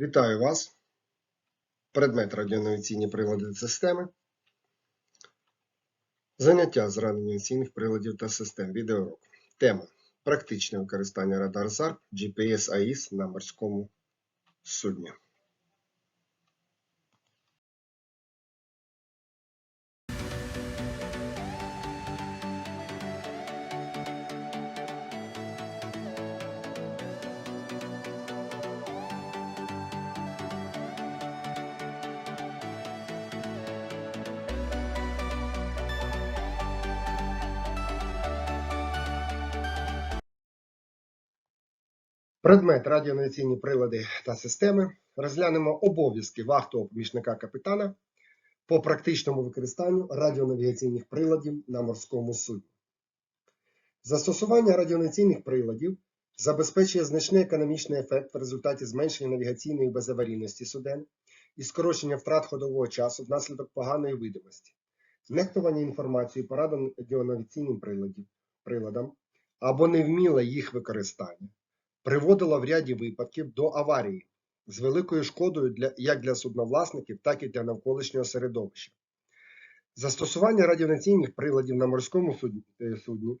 Вітаю вас. Предмет радіонавіційні прилади та системи. Заняття з радіонавіційних приладів та систем. Відеоурок. Тема. Практичне використання радар ЗАРП GPS AIS на морському судні. Предмет радіонавіційні прилади та системи. Розглянемо обов'язки вахтового помічника капітана по практичному використанню радіонавігаційних приладів на морському судні. Застосування радіонавігаційних приладів забезпечує значний економічний ефект в результаті зменшення навігаційної безаварійності суден і скорочення втрат ходового часу внаслідок поганої видимості, нехтування інформацією по радіонавігаційним приладам або невміле їх використання приводила в ряді випадків до аварії з великою шкодою для, як для судновласників, так і для навколишнього середовища. Застосування радіонаційних приладів на морському е, судні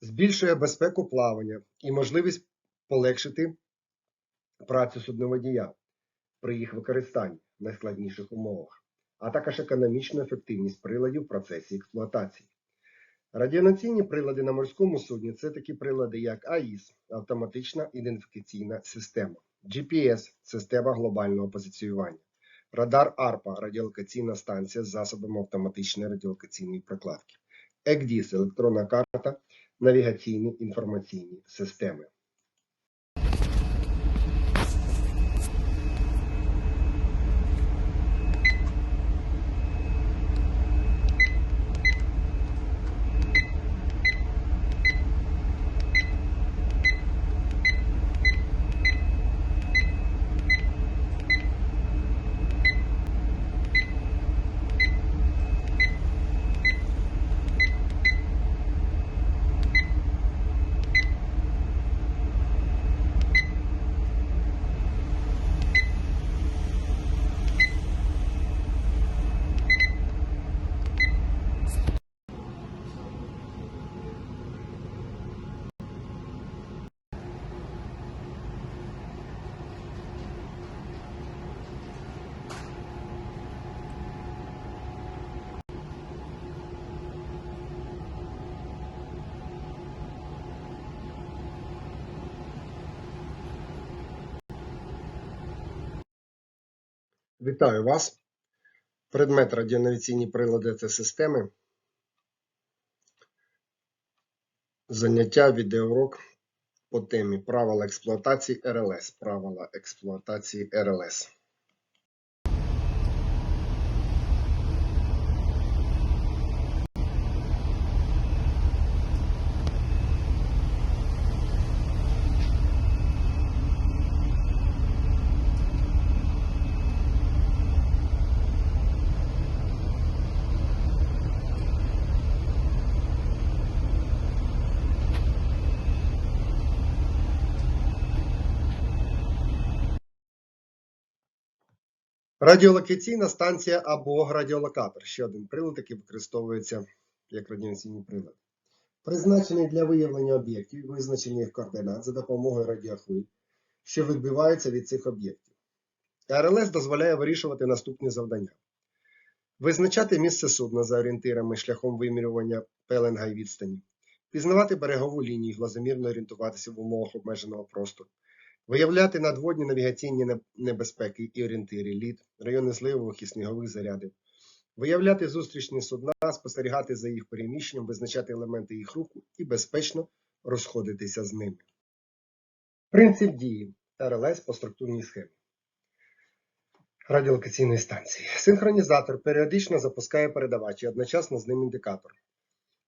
збільшує безпеку плавання і можливість полегшити працю судноводія при їх використанні в найскладніших умовах, а також економічну ефективність приладів в процесі експлуатації. Радіонаційні прилади на морському судні це такі прилади, як АІС автоматична ідентифікаційна система, GPS система глобального позиціювання, радар АРПА радіолокаційна станція з засобами автоматичної радіолокаційної прокладки, ЕКДІС електронна карта, навігаційні інформаційні системи. Вітаю вас. Предмет радіонавіційні прилади та системи. Заняття відеоурок по темі правила експлуатації РЛС. Правила експлуатації РЛС. Радіолокаційна станція або радіолокатор. Ще один прилад, який використовується як радіаційний прилад. Призначений для виявлення об'єктів визначення їх координат за допомогою радіохвиль, що відбиваються від цих об'єктів. РЛС дозволяє вирішувати наступні завдання: визначати місце судна за орієнтирами шляхом вимірювання пеленга і відстані, пізнавати берегову лінію, глазомірно орієнтуватися в умовах обмеженого простору, Виявляти надводні навігаційні небезпеки і орієнтири лід, райони зливових і снігових зарядів, виявляти зустрічні судна, спостерігати за їх переміщенням, визначати елементи їх руху і безпечно розходитися з ними. Принцип дії РЛС по структурній схемі. Радіолокаційної станції. Синхронізатор періодично запускає передавач і одночасно з ним індикатор.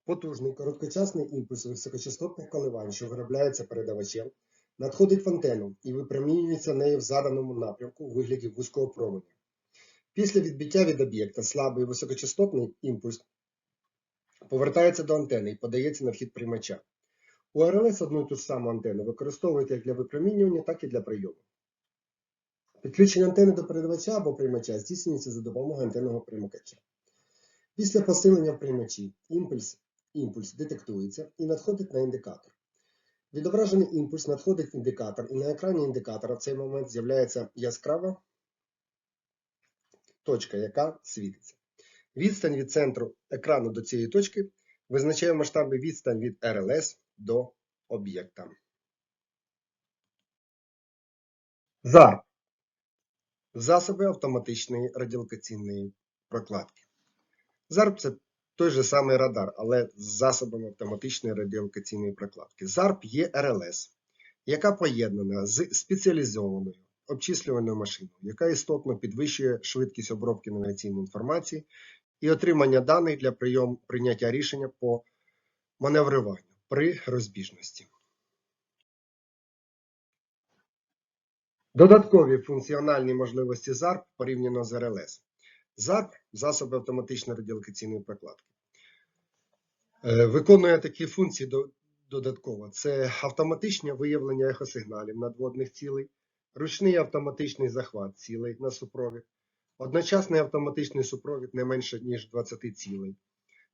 Потужний короткочасний імпульс високочастотних коливань, що виробляється передавачем, надходить в антенну і випромінюється нею в заданому напрямку у вигляді вузького променя. Після відбиття від об'єкта слабий високочастотний імпульс повертається до антени і подається на вхід приймача. У РЛС одну і ту ж саму антенну використовують як для випромінювання, так і для прийому. Підключення антени до передавача або приймача здійснюється за допомогою антенного примикача. Після посилення в приймачі імпульс, імпульс детектується і надходить на індикатор. Відображений імпульс надходить в індикатор, і на екрані індикатора в цей момент з'являється яскрава точка, яка світиться. Відстань від центру екрану до цієї точки визначає в масштабі відстань від РЛС до об'єкта. ЗАРП засоби автоматичної радіолокаційної прокладки. ЗАРП це той же самий радар, але з засобами автоматичної радіолокаційної прокладки. ЗАРП є РЛС, яка поєднана з спеціалізованою обчислювальною машиною, яка істотно підвищує швидкість обробки навігаційної інформації і отримання даних для прийом, прийняття рішення по маневруванню при розбіжності. Додаткові функціональні можливості ЗАРП порівняно з РЛС. ЗАРП засоби автоматичної радіолокаційної прокладки. Е, Виконує такі функції додатково: це автоматичне виявлення ехосигналів надводних цілей, ручний автоматичний захват цілей на супровід, одночасний автоматичний супровід не менше ніж 20 цілей,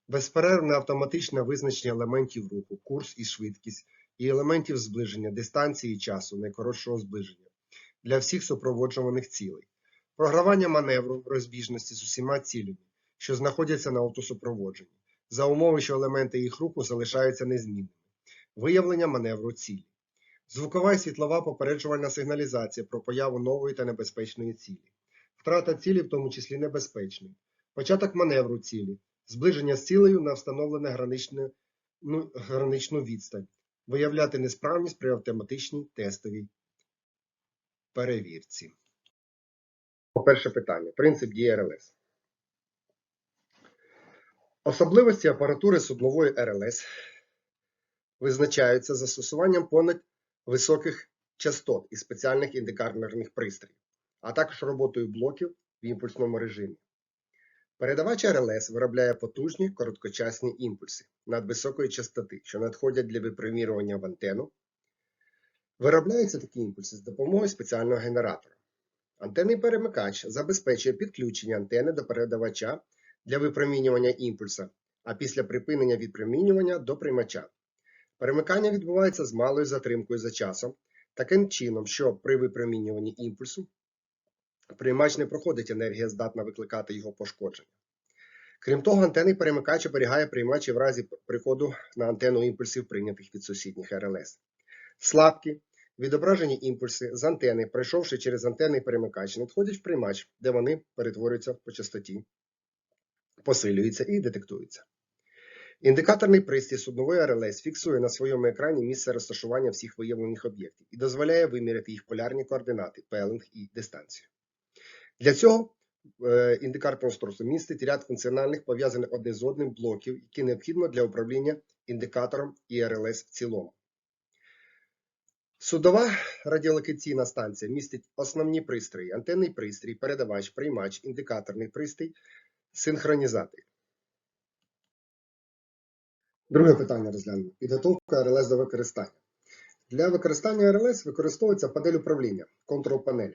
безперервне автоматичне визначення елементів руху, курс і швидкість, і елементів зближення дистанції і часу найкоротшого зближення для всіх супроводжуваних цілей, програвання маневру розбіжності з усіма цілями, що знаходяться на автосупроводженні, за умови, що елементи їх руху залишаються незмінними, виявлення маневру цілі, звукова і світлова попереджувальна сигналізація про появу нової та небезпечної цілі, втрата цілі, в тому числі небезпечної, початок маневру цілі, зближення з цілею на встановлене граничне, ну, граничну відстань, виявляти несправність при автоматичній тестовій перевірці. Перше питання. Принцип дії РЛС. Особливості апаратури суднової РЛС визначаються застосуванням понад високих частот і спеціальних індикаторних пристроїв, а також роботою блоків в імпульсному режимі. Передавач РЛС виробляє потужні короткочасні імпульси надвисокої частоти, що надходять для випромірювання в антенну. Виробляються такі імпульси з допомогою спеціального генератора. Антенний перемикач забезпечує підключення антени до передавача для випромінювання імпульса, а після припинення відпромінювання до приймача. Перемикання відбувається з малою затримкою за часом, таким чином, що при випромінюванні імпульсу приймач не проходить енергія, здатна викликати його пошкодження. Крім того, антенний перемикач оберігає приймач в разі приходу на антенну імпульсів, прийнятих від сусідніх РЛС. Слабкі, відображені імпульси з антени, пройшовши через антенний перемикач, надходять в приймач, де вони перетворюються по частоті, посилюються і детектуються. Індикаторний пристрій суднової РЛС фіксує на своєму екрані місце розташування всіх виявлених об'єктів і дозволяє виміряти їх полярні координати, пелинг і дистанцію. Для цього е, індикаторний містить ряд функціональних пов'язаних одне з одним блоків, які необхідно для управління індикатором і РЛС в цілому. Судова радіолокаційна станція містить основні пристрої: антенний пристрій, передавач, приймач, індикаторний пристрій, синхронізатор. Друге питання розглянемо. Підготовка РЛС до використання. Для використання РЛС використовується панель управління, контрол-панель.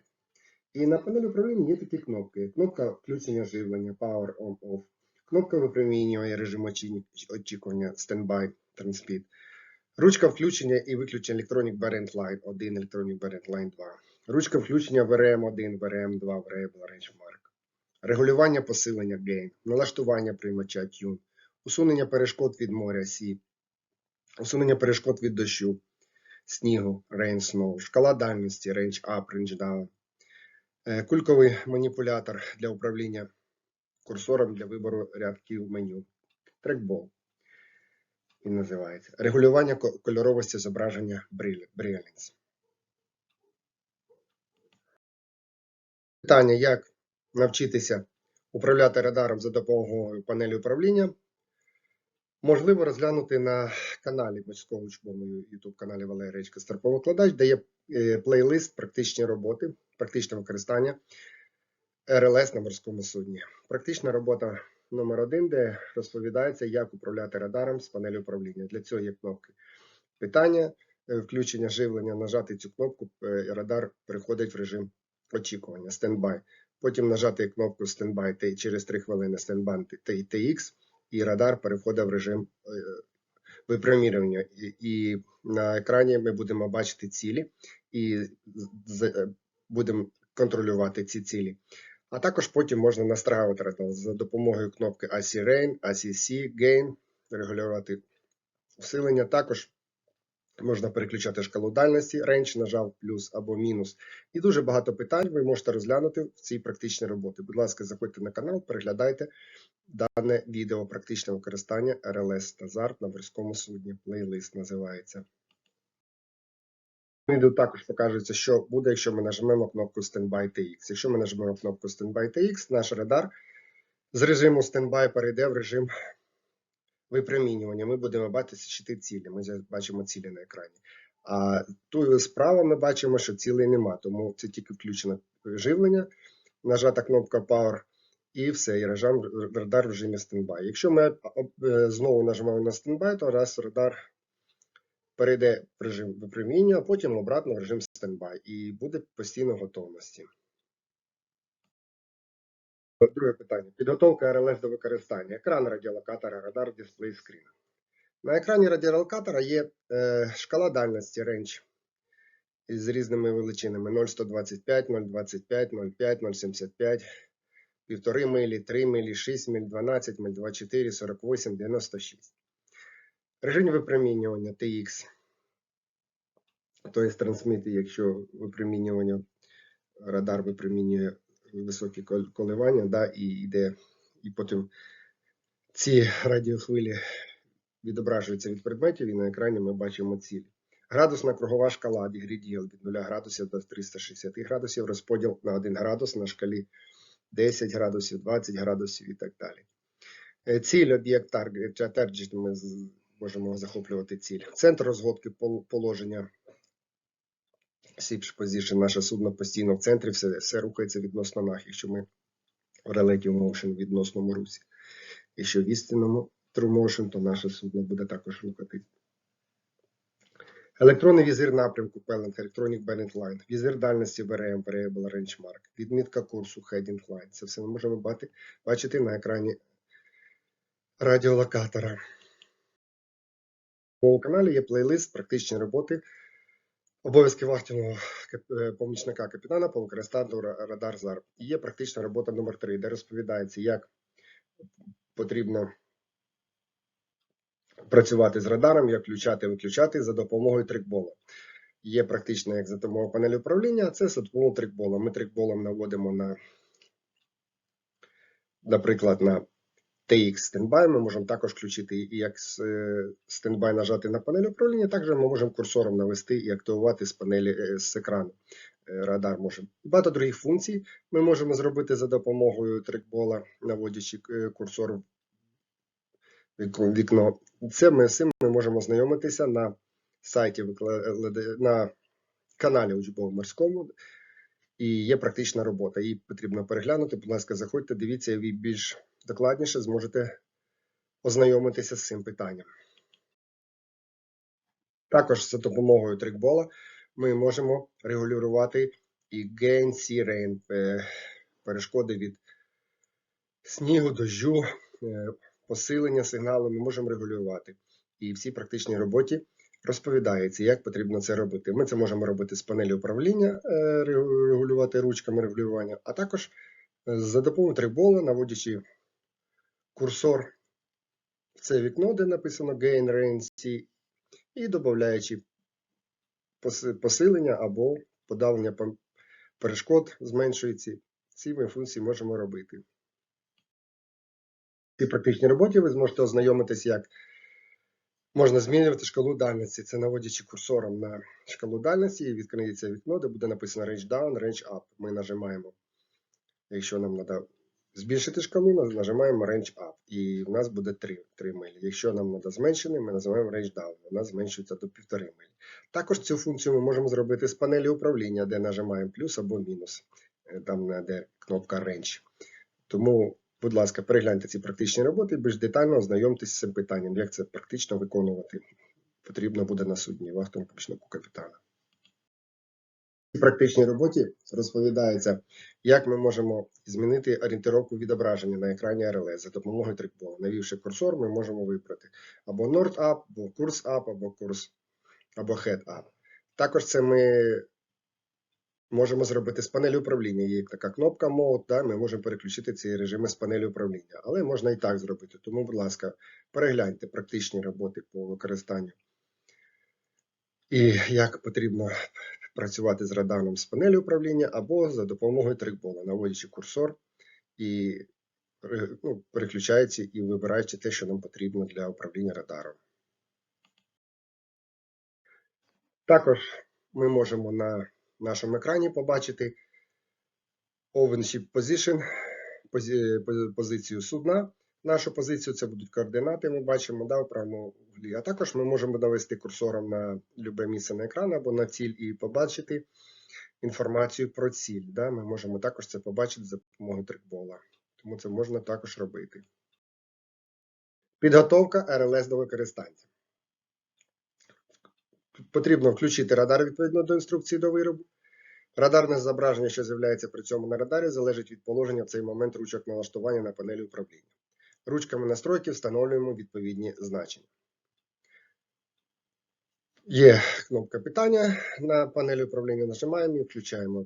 І на панелі управління є такі кнопки: кнопка включення живлення, Power On Off, кнопка випромінювання режиму очікування Standby Transmit, ручка включення і виключення Electronic Variant Line 1, Electronic Variant Line 2, ручка включення VRM1, VRM2, Variable Range регулювання посилення Gain, налаштування приймача Tune, усунення перешкод від моря Sea, усунення перешкод від дощу, снігу, Rain Snow, шкала дальності Range Up, Range Down, Е, Кульковий маніпулятор для управління курсором для вибору рядків меню. Трекбол. Він називається. Регулювання кольоровості зображення Brilliance. Питання, як навчитися управляти радаром за допомогою панелі управління, можливо розглянути на каналі морського учбового YouTube каналі Валерій Речка Старповикладач, де є е, плейлист практичні роботи, практичне використання РЛС на морському судні. Практична робота номер один, де розповідається, як управляти радаром з панелі управління. Для цього є кнопки питання, е, включення живлення, нажати цю кнопку, е, і радар переходить в режим очікування, стендбай. Потім нажати кнопку стендбай Т- через 3 хвилини стендбай TX, і радар переходить в режим е, випромірювання. І, на екрані ми будемо бачити цілі і е, будемо контролювати ці цілі. А також потім можна настраювати радар за допомогою кнопки AC Rain, ACC, Gain, регулювати усилення. Також можна переключати шкалу дальності, range, нажав плюс або мінус. І дуже багато питань ви можете розглянути в цій практичній роботі. Будь ласка, заходьте на канал, переглядайте дане відео практичне використання RLS та ZARP на морському судні. Плейлист називається. Відео також покажеться, що буде, якщо ми нажмемо кнопку Standby TX. Якщо ми нажмемо кнопку Standby TX, наш радар з режиму Standby перейде в режим випромінювання. Ми будемо бачити цілі. Ми бачимо цілі на екрані. А тут справа ми бачимо, що цілей нема, тому це тільки включено живлення, нажата кнопка Power і все, і радар в режимі стендбай. Якщо ми е, знову нажимаємо на стендбай, то раз радар перейде в режим випромінювання, а потім обратно в режим стендбай і буде постійно готовності. Друге питання. Підготовка РЛС до використання. Екран радіолокатора, радар, дисплей скрін. На екрані радіолокатора є е, шкала дальності range з різними величинами 0,125, 0,25, 0,5, 0,75, 1,5 милі, 3 милі, 6 миль, 12 миль, 24, 48, 96. Режим випромінювання TX. Тобто трансміти, якщо випромінювання, радар випромінює високі коливання, да, і йде, і потім ці радіохвилі відображуються від предметів, і на екрані ми бачимо цілі. Градусна кругова шкала дігріділ від 0 градусів до 360 градусів, розподіл на 1 градус на шкалі 10 градусів, 20 градусів і так далі. Е, Ціль, об'єкт таргет, ми можемо захоплювати ціль. Центр розгодки положення Сіпш Position, наше судно постійно в центрі, все, все рухається відносно нас, якщо ми в Relative Motion в відносному русі. Якщо в істинному True Motion, то наше судно буде також рухатись. Електронний візир напрямку Pellant Electronic Bennett Line, візир дальності VRM, Variable Range Mark, відмітка курсу Heading Line. Це все ми можемо бачити на екрані радіолокатора. У каналі є плейлист практичні роботи Обов'язки вахтівного е, помічника капітана по радар ЗАР. Є практична робота номер 3, де розповідається, як потрібно працювати з радаром, як включати і виключати за допомогою трикбола. Є за допомогою панелі управління, а це за допомогою трикбола. Ми трикболом наводимо на, наприклад, на TX стендбай. Ми можемо також включити і як е, стендбай нажати на панель управління, також ми можемо курсором навести і активувати з панелі е, з екрану. Е, Радар може. Багато других функцій ми можемо зробити за допомогою трекбола, наводячи курсор вікно. Це ми цим ми можемо знайомитися на сайті на каналі Учбово морському. І є практична робота. Її потрібно переглянути. Будь ласка, заходьте, дивіться, більш докладніше зможете ознайомитися з цим питанням. Також за допомогою трикбола ми можемо регулювати і sea rain, е, перешкоди від снігу, дощу, е, посилення сигналу ми можемо регулювати. І в цій практичній роботі розповідається, як потрібно це робити. Ми це можемо робити з панелі управління, е, регулювати ручками регулювання, а також за допомогою трикбола, наводячи курсор в це вікно, де написано Gain Rain C, і додаючи посилення або подавлення перешкод зменшується. Ці ми функції можемо робити. Цій практичній роботі ви зможете ознайомитись, як можна змінювати шкалу дальності. Це наводячи курсором на шкалу дальності, і відкриється вікно, де буде написано Range Down, Range Up. Ми нажимаємо, якщо нам треба збільшити шкалу, наж- нажимаємо Range Up. І в нас буде 3, 3 милі. Якщо нам треба зменшений, ми називаємо Range Down. Нас зменшується до 1,5 милі. Також цю функцію ми можемо зробити з панелі управління, де нажимаємо плюс або мінус, е, там де кнопка Range. Тому, будь ласка, перегляньте ці практичні роботи і більш детально ознайомтесь з цим питанням, як це практично виконувати потрібно буде на судні вахтовому помічнику капітана. Практичній роботі розповідається, як ми можемо змінити орієнтировку відображення на екрані РЛС за допомогою трикболу. Навівши курсор, ми можемо вибрати або Nord Up, або курс Up, або курс або Head Up. Також це ми можемо зробити з панелі управління. Є така кнопка Mode, да, ми можемо переключити ці режими з панелі управління. Але можна і так зробити. Тому, будь ласка, перегляньте практичні роботи по використанню. І як потрібно працювати з радаром з панелі управління або за допомогою трикбола, наводячи курсор і е, ну, переключаючи і вибираючи те, що нам потрібно для управління радаром. Також ми можемо на нашому екрані побачити OpenShip Position, позицію судна. Нашу позицію це будуть координати, ми бачимо да, в правому углі. А також ми можемо навести курсором на любе місце на екран або на ціль і побачити інформацію про ціль. Да? Ми можемо також це побачити за допомогою трикбола. Тому це можна також робити. Підготовка РЛС до використання. Потрібно включити радар відповідно до інструкції до виробу. Радарне зображення, що з'являється при цьому на радарі, залежить від положення в цей момент ручок налаштування на панелі управління. Ручками настройки встановлюємо відповідні значення. Є кнопка питання на панелі управління. Нажимаємо і включаємо.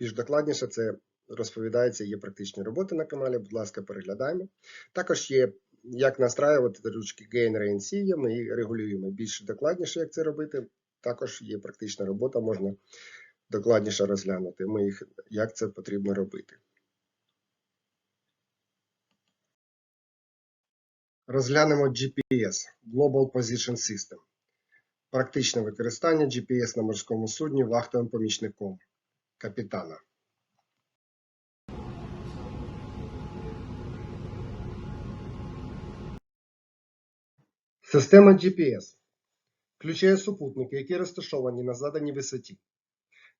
Більш докладніше це розповідається, є практичні роботи на каналі. Будь ласка, переглядаємо. Також є, як настраювати ручки Gain Rain C, ми їх регулюємо більш докладніше, як це робити. Також є практична робота, можна докладніше розглянути, ми їх, як це потрібно робити. Розглянемо GPS Global Position System. Практичне використання GPS на морському судні вахтовим помічником капітана. Система GPS включає супутники, які розташовані на заданій висоті.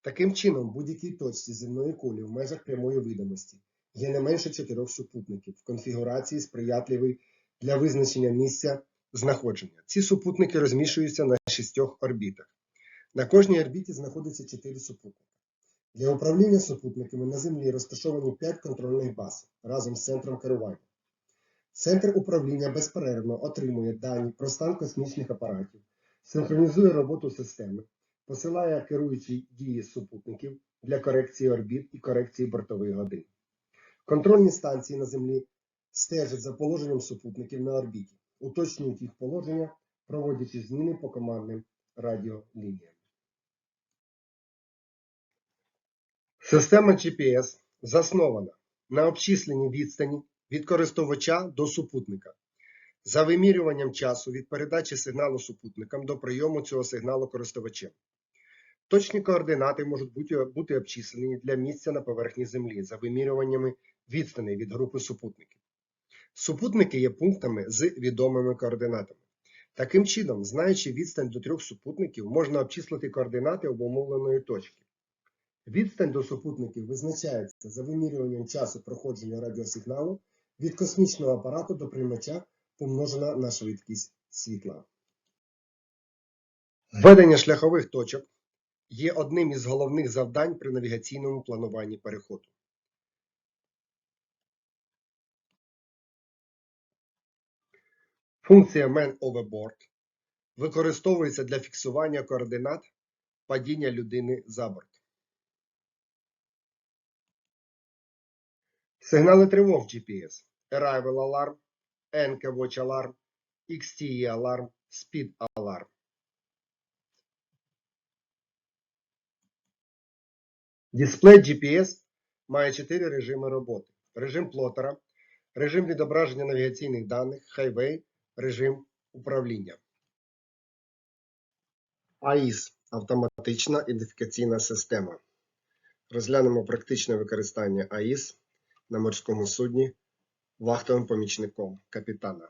Таким чином, будь-якій точці земної кулі в межах прямої видимості є не менше чотирьох супутників в конфігурації сприятливій для визначення місця знаходження. Ці супутники розміщуються на шістьох орбітах. На кожній орбіті знаходиться чотири супутники. Для управління супутниками на Землі розташовані 5 контрольних баз разом з центром керування. Центр управління безперервно отримує дані про стан космічних апаратів, синхронізує роботу системи, посилає керуючі дії супутників для корекції орбіт і корекції бортових годин. Контрольні станції на Землі стежать за положенням супутників на орбіті, уточнюють їх положення, проводячи зміни по командним радіолініям. Система GPS заснована на обчисленні відстані від користувача до супутника за вимірюванням часу від передачі сигналу супутникам до прийому цього сигналу користувачем. Точні координати можуть бути, бути обчислені для місця на поверхні Землі за вимірюваннями відстаней від групи супутників. Супутники є пунктами з відомими координатами. Таким чином, знаючи відстань до трьох супутників, можна обчислити координати обумовленої точки. Відстань до супутників визначається за вимірюванням часу проходження радіосигналу від космічного апарату до приймача помножена на швидкість світла. Введення шляхових точок є одним із головних завдань при навігаційному плануванні переходу. Функція Man Overboard використовується для фіксування координат падіння людини за борт. Сигнали тривог GPS, Arrival Alarm, NK Watch Alarm, XTE Alarm, Speed Alarm. Дисплей GPS має чотири режими роботи: режим плотера, режим відображення навігаційних даних, Highway, режим управління. АІС автоматична ідентифікаційна система. Розглянемо практичне використання АІС на морському судні вахтовим помічником капітана.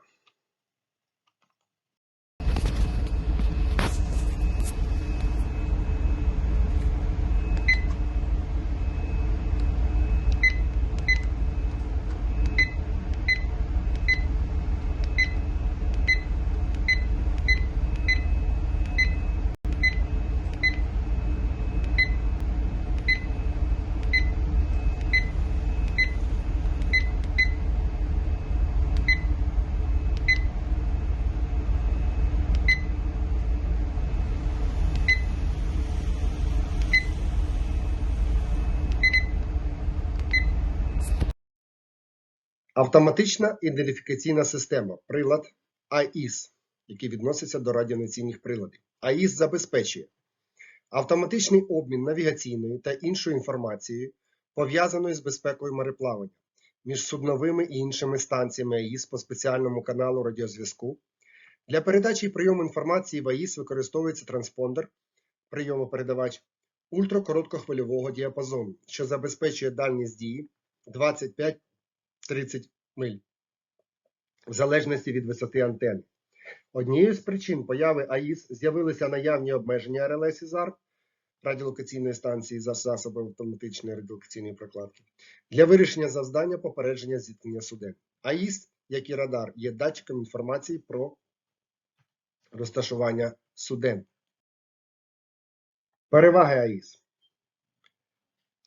Автоматична ідентифікаційна система, прилад AIS, який відноситься до радіонаційних приладів. AIS забезпечує автоматичний обмін навігаційною та іншою інформацією, пов'язаною з безпекою мореплавання між судновими і іншими станціями АІС по спеціальному каналу радіозв'язку. Для передачі і прийому інформації в АІС використовується транспондер, прийомопередавач ультракороткохвильового діапазону, що забезпечує дальність дії 25-30 миль в залежності від висоти антени. Однією з причин появи АІС з'явилися наявні обмеження РЛС і радіолокаційної станції за засобами автоматичної радіолокаційної прокладки для вирішення завдання попередження зіткнення суден. АІС, як і радар, є датчиком інформації про розташування суден. Переваги АІС.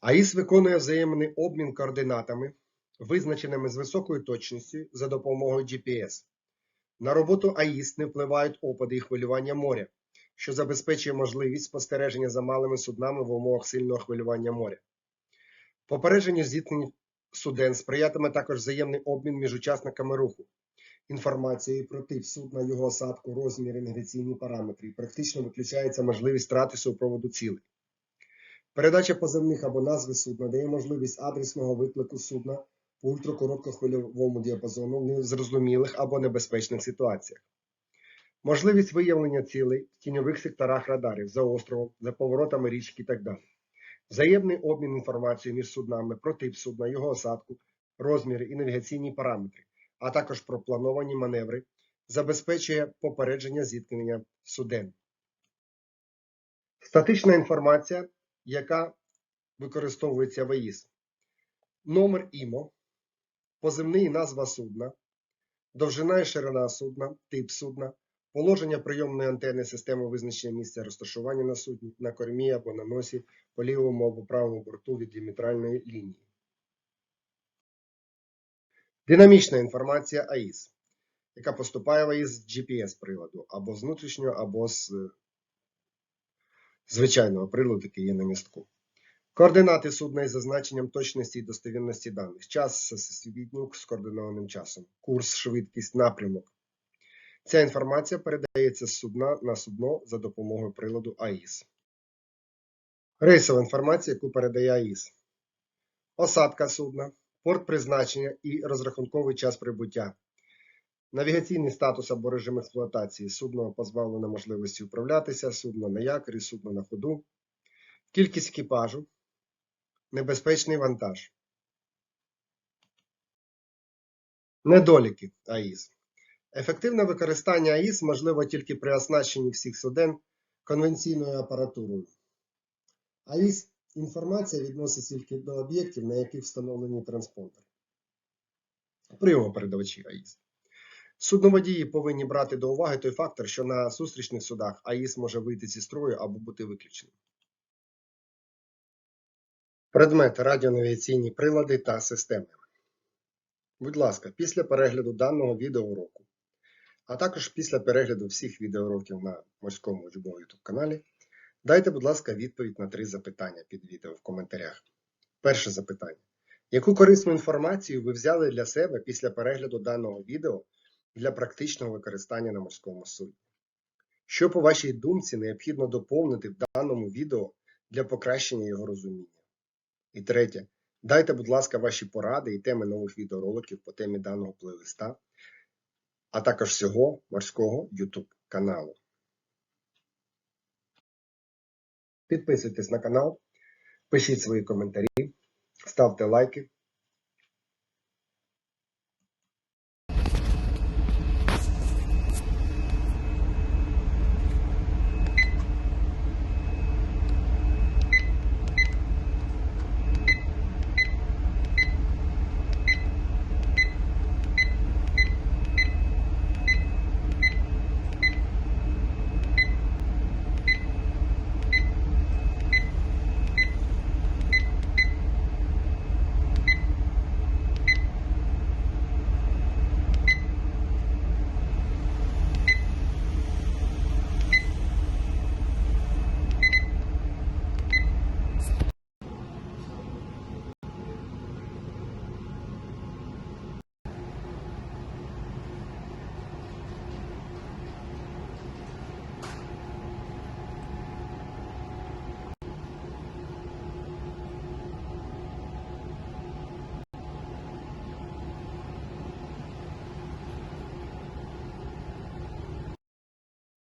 АІС виконує взаємний обмін координатами, визначеними з високою точністю за допомогою GPS. На роботу АІС не впливають опади і хвилювання моря, що забезпечує можливість спостереження за малими суднами в умовах сильного хвилювання моря. Попередженню зіткнень суден сприятиме також взаємний обмін між учасниками руху, інформацією про тип судна, його осадку, розміри, навігаційні параметри. І практично виключається можливість втрати супроводу цілей. Передача поземних або назви судна дає можливість адресного виклику судна по ультракороткохвильовому діапазону в незрозумілих або небезпечних ситуаціях. Можливість виявлення цілей в тіньових секторах радарів за островом, за поворотами річки і так далі. Взаємний обмін інформацією між суднами про тип судна, його осадку, розміри і навігаційні параметри, а також про плановані маневри, забезпечує попередження зіткнення суден. Статична інформація, яка використовується в АІС. Номер ІМО, позивний назва судна, довжина і ширина судна, тип судна, положення прийомної антени системи визначення місця розташування на судні, на кормі або на носі по лівому або правому борту від діаметральної лінії. Динамічна інформація АІС, яка поступає в АІС з GPS-приладу або з внутрішнього, або з звичайного приладу, який є на містку. Координати судна із зазначенням точності і достовірності даних. Час всесвітній з координованим часом. Курс, швидкість, напрямок. Ця інформація передається з судна на судно за допомогою приладу АІС. Рейсова інформація, яку передає АІС. Осадка судна, порт призначення і розрахунковий час прибуття. Навігаційний статус або режим експлуатації. Судно позбавлено можливості управлятися, судно на якорі, судно на ходу. Кількість екіпажу. Небезпечний вантаж. Недоліки АІС. Ефективне використання АІС можливо тільки при оснащенні всіх суден конвенційною апаратурою. АІС інформація відноситься тільки до об'єктів, на яких встановлені транспондери. Прийомопередавачі АІС. Судноводії повинні брати до уваги той фактор, що на зустрічних судах АІС може вийти зі строю або бути виключеним. Предмети радіонавігаційні прилади та системи. Будь ласка, після перегляду даного відеоуроку, а також після перегляду всіх відеоуроків на морському учбовому YouTube каналі, дайте, будь ласка, відповідь на три запитання під відео в коментарях. Перше запитання. Яку корисну інформацію ви взяли для себе після перегляду даного відео для практичного використання на морському судні? Що, по вашій думці, необхідно доповнити в даному відео для покращення його розуміння? І третє. Дайте, будь ласка, ваші поради і теми нових відеороликів по темі даного плейлиста, а також всього морського YouTube каналу. Підписуйтесь на канал, пишіть свої коментарі, ставте лайки.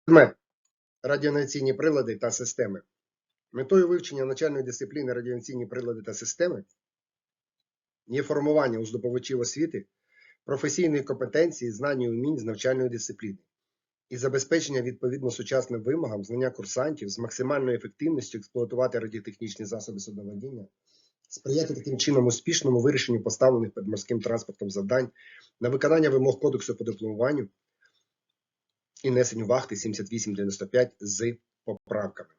Предмет. Радіонаційні прилади та системи. Метою вивчення навчальної дисципліни радіонаційні прилади та системи є формування у здобувачів освіти професійної компетенції, знань і умінь з навчальної дисципліни і забезпечення відповідно сучасним вимогам знання курсантів з максимальною ефективністю експлуатувати радіотехнічні засоби судоводіння, сприяти таким чином успішному вирішенню поставлених перед морським транспортом завдань на виконання вимог Кодексу по дипломуванню і несенню вахти 7895 з поправками.